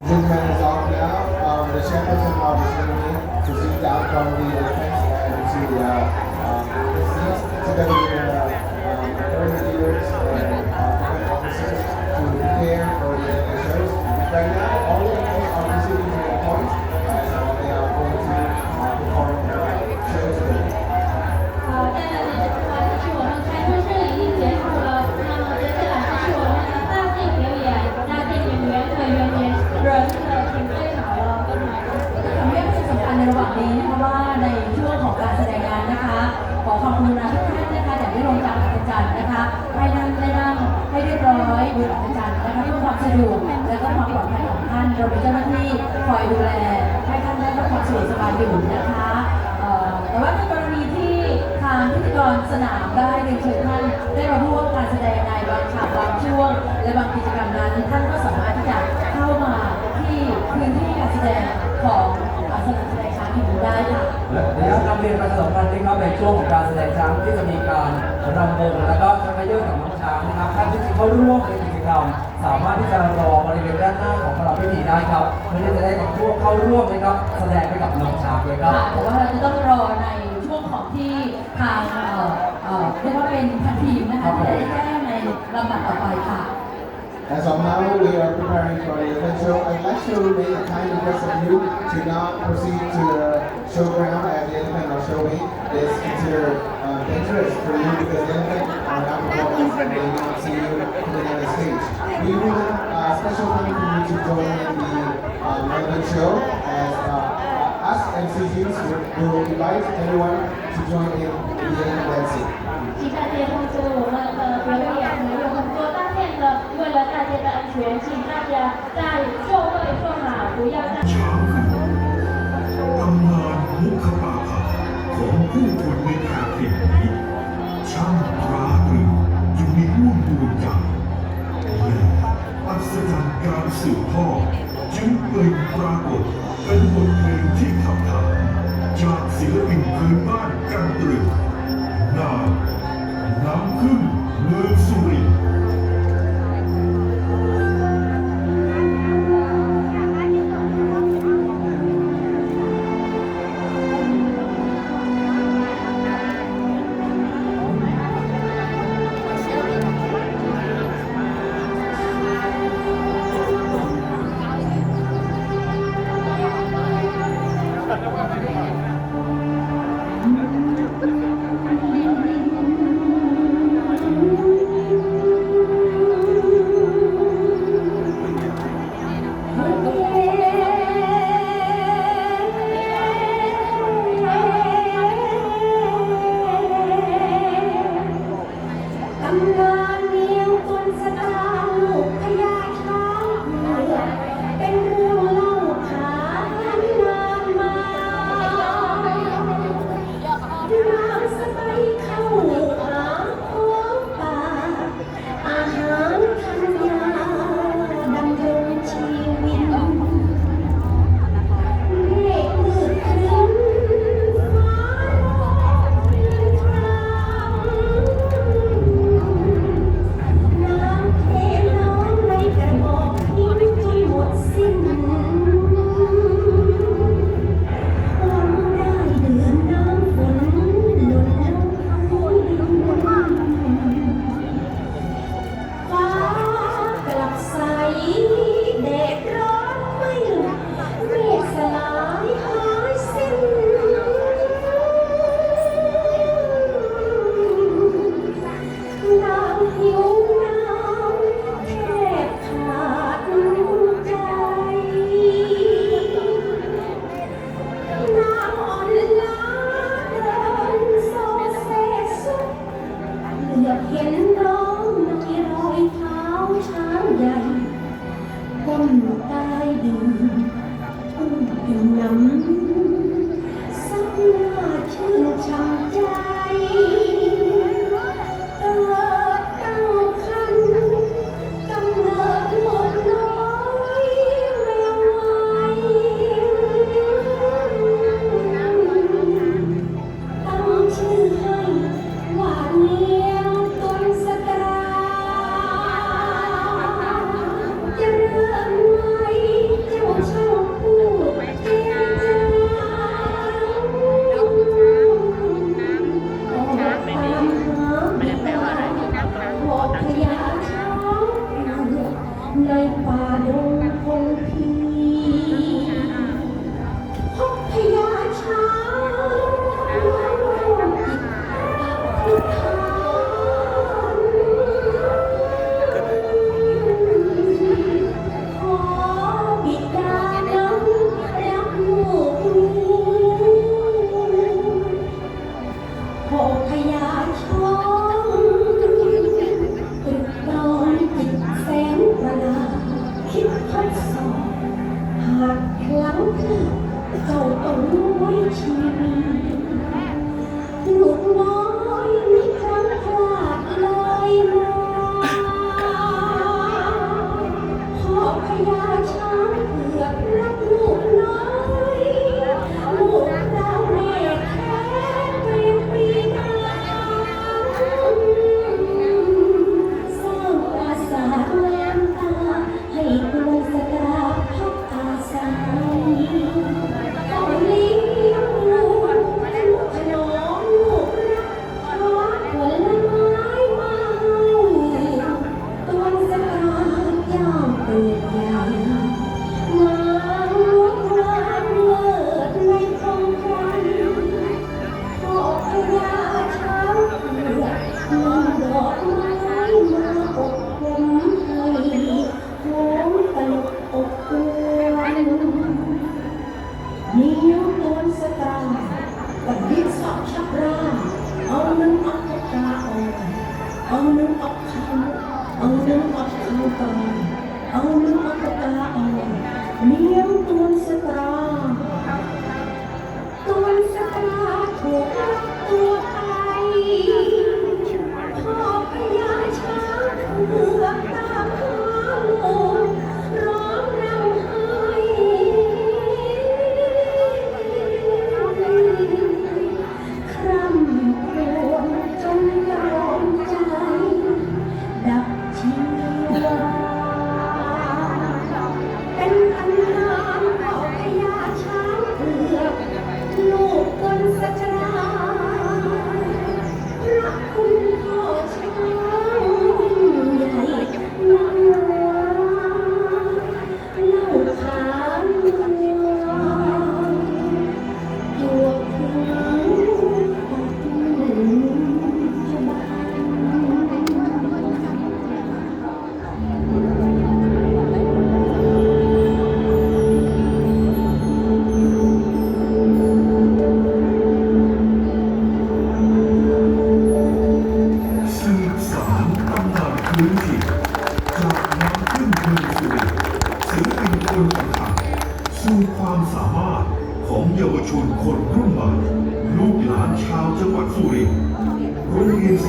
This event is off now. Um, the chairperson of the ceremony proceeds out from the entrance and to the, uh, um, the seats together with กอัศจรรย์นะคะ ให้นั่งได้นั่งให้เรียบร้อยบนอัจรรย์นะคะเพื่อความสะดวกและก็ความปลอดภัยของท่านเรามีเจ้าหน้าที่คอยดูแลให้ท่านได้รับความสะดวกสบายอยู่นะคะแต่ว่าในกรณีที่ทางพิธีกรสนามได้เรียนเชิญท่านได้มาร่วมการแสดงในบางฉากบางช่วง และบางกิจกรรมนั้นท่านก็สามารถที่จะเข้ามาที่พื้นที่การแสดงของสนามแสดงช้างแห่งนี้ได้ค่ะและระยะนำเรียนประชาสัมพันธ์นะครับในช่วงของการแสดงช้างที่จะมีการ รำวงแล้วก็ชักกระเยอะกับน้องช้างนะครับท่านที่จะเข้าร่วมในกิจกรรมสามารถที่จะรอบริเวณด้านหน้าของพระราพิธีได้ครับเพื่อที่จะได้เข้าเข้าร่วมนะครับแสดงไปกับน้องช้างเลยครับค่ะแต่ว่าเราจะต้องรอในช่วงของที่ทางเอ่อเอ่อเรียกว่าเป็นพันทีมนะคะที่ได้แจ้งในลำดับต่อไปค่ะ As of now, we are preparing for the event show. I'd like to make a kind request of you to not proceed to the showground as the elephant are showing. It's considered uh, dangerous for you because the elephant are not performing and they will not see you coming on the stage. We want a special time for you to join in the um, elephant show as uh, us MCUs will, will invite everyone to join in the elephant dancing. 期待接通知我们的表演还有很多大片的，为了大家的安全，请大家在座位坐好，不要在。 ผู้คนในแถบถิ่นนี้ช่างตราตรึงอยู่ในห้วงดวงใจและอัศจรรย์การสืบทอดจึงเปล่งปรากฏเป็นบท 너무 멀리 지나가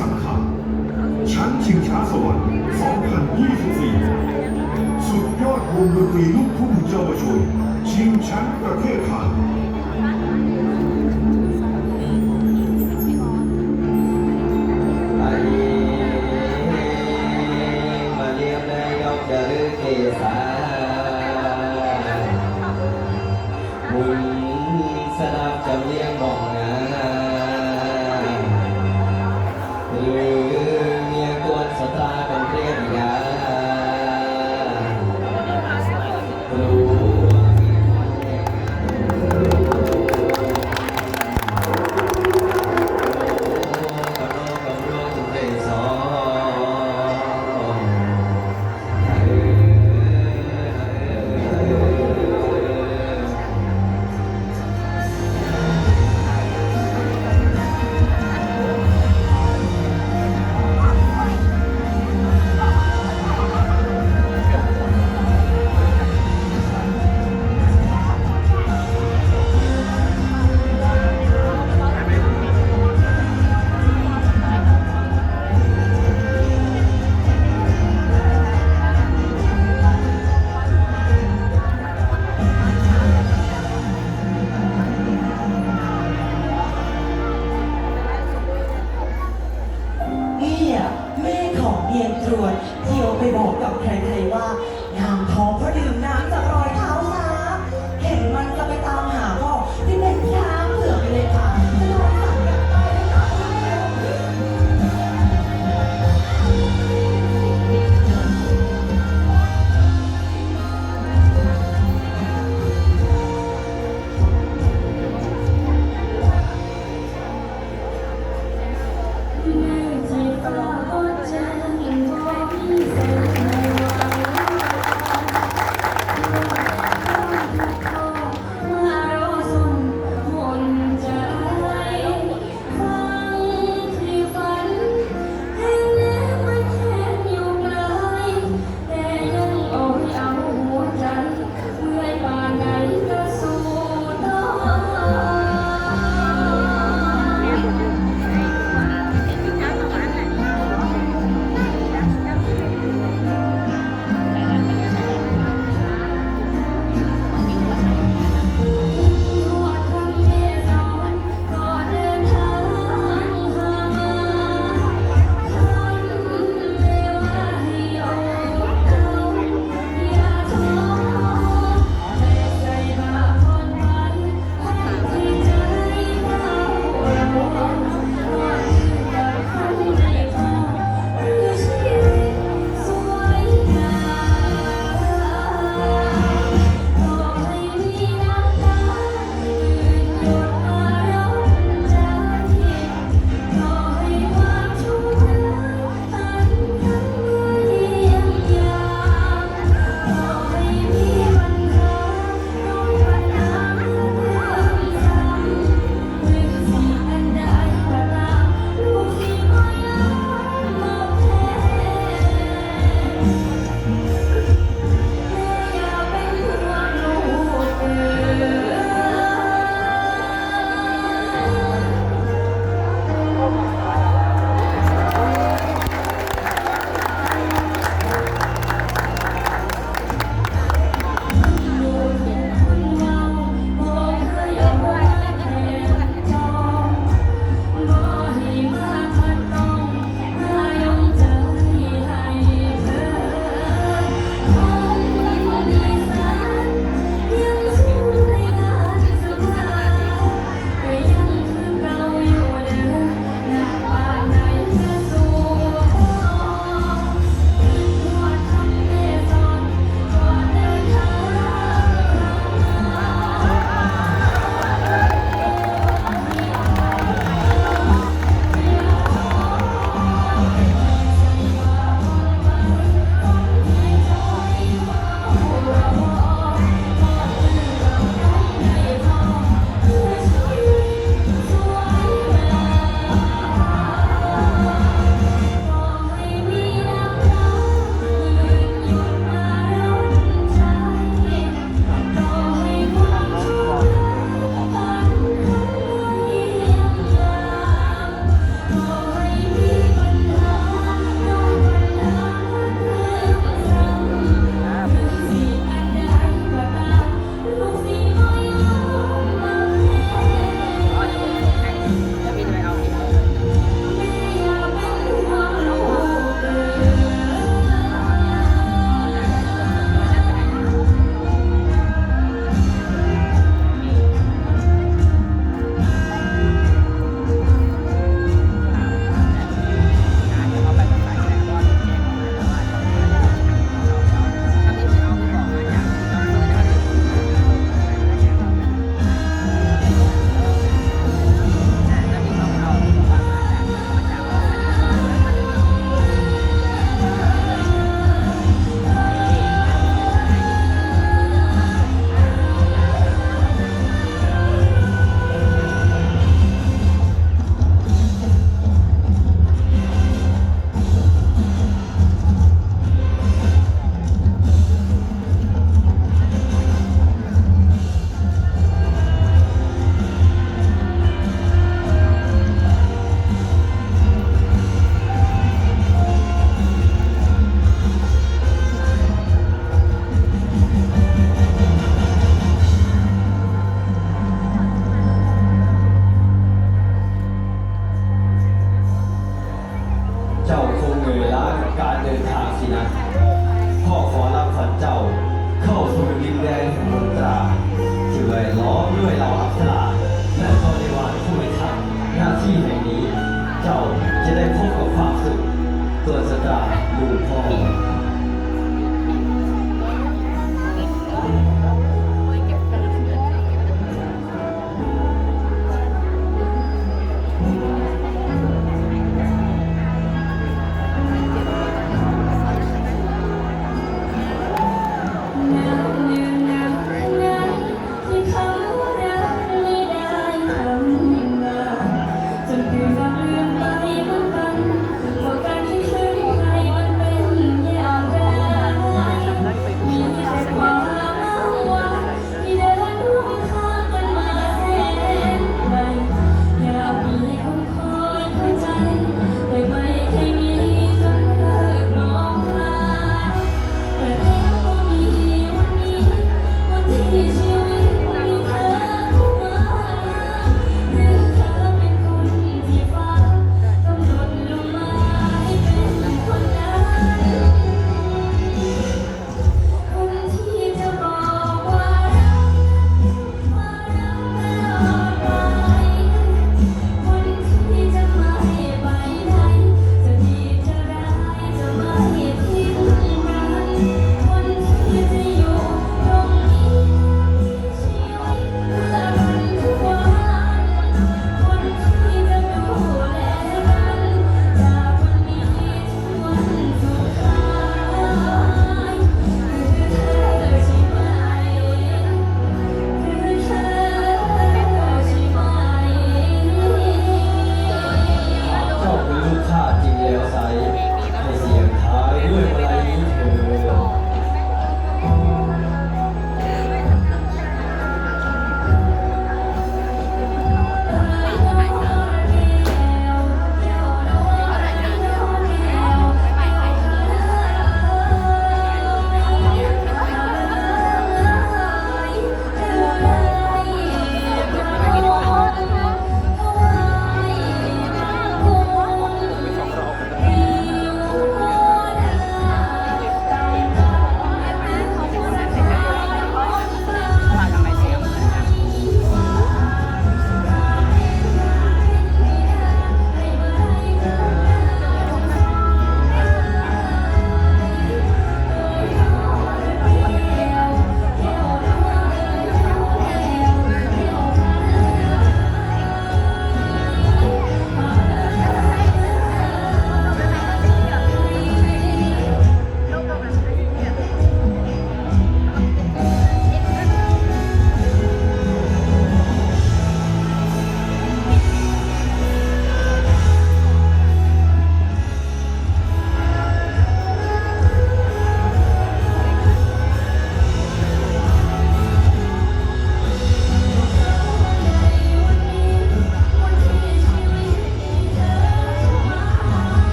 สัขารชั้นชิงช้าสวรรค์ 2024 สุดยอดวงดนตรีลูกทุ่งเยาวชน ชิงแชมป์ประเทศไทย